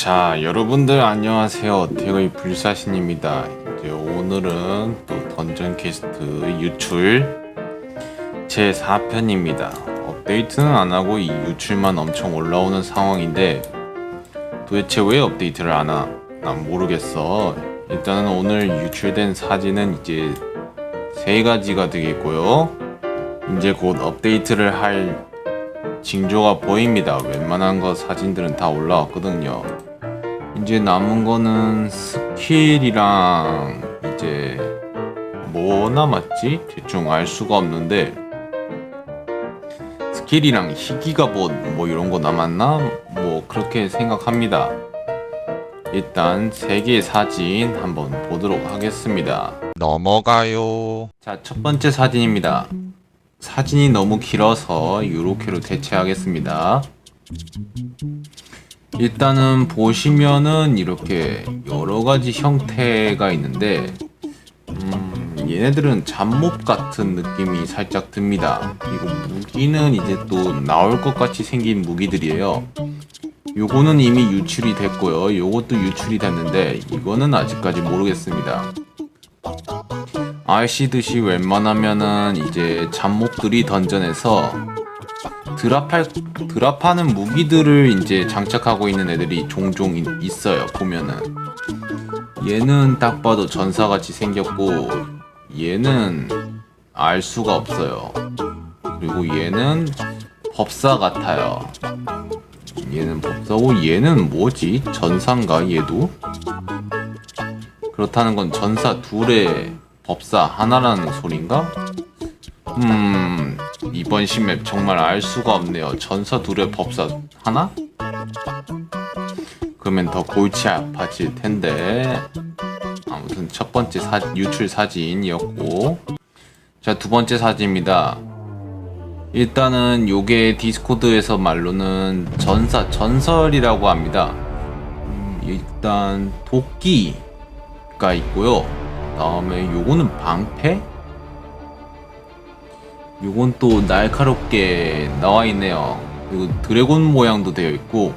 자, 여러분들 안녕하세요. 대의 불사신입니다. 이제 오늘은 또 던전 퀘스트 유출 제 4편입니다. 업데이트는 안 하고 이 유출만 엄청 올라오는 상황인데 도대체 왜 업데이트를 안 하나? 난 모르겠어. 일단은 오늘 유출된 사진은 이제 세 가지가 되겠고요. 이제 곧 업데이트를 할 징조가 보입니다. 웬만한 거 사진들은 다 올라왔거든요. 이제 남은 거는 스킬이랑 이제 뭐 남았지? 대충 알 수가 없는데 스킬이랑 희귀가 뭐, 뭐 이런 거 남았나? 뭐 그렇게 생각합니다. 일단 세 개의 사진 한번 보도록 하겠습니다. 넘어가요. 자, 첫 번째 사진입니다. 사진이 너무 길어서 이렇게로 대체하겠습니다. 일단은 보시면은 이렇게 여러 가지 형태가 있는데, 음, 얘네들은 잡몹 같은 느낌이 살짝 듭니다. 그리고 무기는 이제 또 나올 것 같이 생긴 무기들이에요. 요거는 이미 유출이 됐고요. 요것도 유출이 됐는데, 이거는 아직까지 모르겠습니다. 아시듯이 웬만하면은 이제 잡몹들이 던전에서 드랍할 드랍하는 무기들을 이제 장착하고 있는 애들이 종종 이- 있어요 보면은. 얘는 딱 봐도 전사같이 생겼고 얘는 알 수가 없어요. 그리고 얘는 법사 같아요. 얘는 법사고 얘는 뭐지? 전사인가 얘도? 그렇다는 건 전사 둘의 법사 하나라는 소린가? 음 이번 신맵 정말 알 수가 없네요. 전사 둘의 법사 하나? 그러면 더 골치 아파질 텐데 아무튼 첫 번째 사, 유출 사진이었고 자 두 번째 사진입니다. 일단은 요게 디스코드에서 말로는 전사 전설이라고 합니다. 음, 일단 도끼가 있고요. 다음에 요거는 방패? 요건 또 날카롭게 나와 있네요. 그리고 드래곤 모양도 되어 있고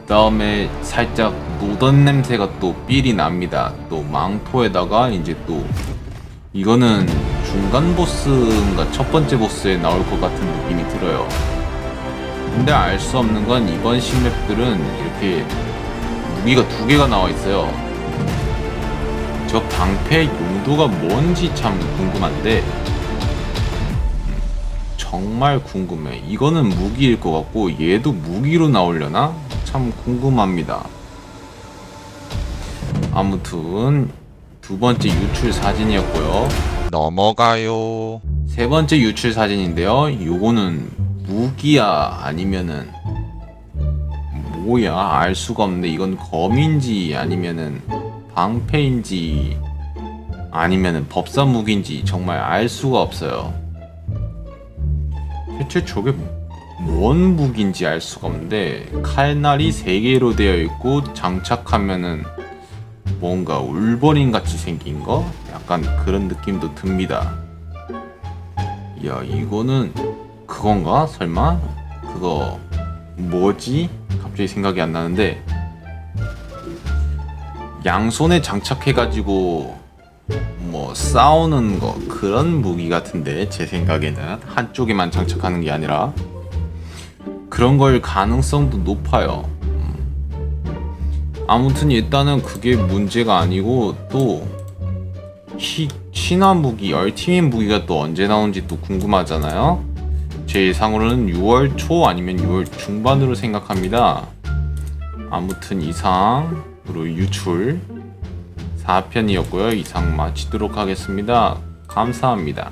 그 다음에 살짝 노던 냄새가 또 삘이 납니다. 또 망토에다가 이제 또 이거는 중간 보스인가 첫 번째 보스에 나올 것 같은 느낌이 들어요. 근데 알 수 없는 건 이번 신맵들은 이렇게 무기가 두 개가 나와 있어요. 저 방패 용도가 뭔지 참 궁금한데 음, 정말 궁금해. 이거는 무기일 것 같고 얘도 무기로 나오려나? 참 궁금합니다. 아무튼 두 번째 유출 사진이었고요. 넘어가요. 세 번째 유출 사진인데요. 요거는 무기야 아니면은 뭐야 알 수가 없는데 이건 검인지 아니면은 방패인지 아니면은 법사 무기인지 정말 알 수가 없어요. 대체 저게 뭔 무기인지 알 수가 없는데 칼날이 세 개로 되어 있고 장착하면은 뭔가 울버린 같이 생긴 거? 약간 그런 느낌도 듭니다. 야 이거는 그건가? 설마? 그거 뭐지? 갑자기 생각이 안 나는데 양손에 장착해가지고 뭐 싸우는 거 그런 무기 같은데 제 생각에는 한쪽에만 장착하는 게 아니라 그런 걸 가능성도 높아요. 음. 아무튼 일단은 그게 문제가 아니고 또 희, 신화 무기, 얼티밋 무기가 또 언제 나온지 또 궁금하잖아요. 제 예상으로는 6월 초 아니면 6월 중반으로 생각합니다. 아무튼 이상으로 유출 4편이었고요. 이상 마치도록 하겠습니다. 감사합니다.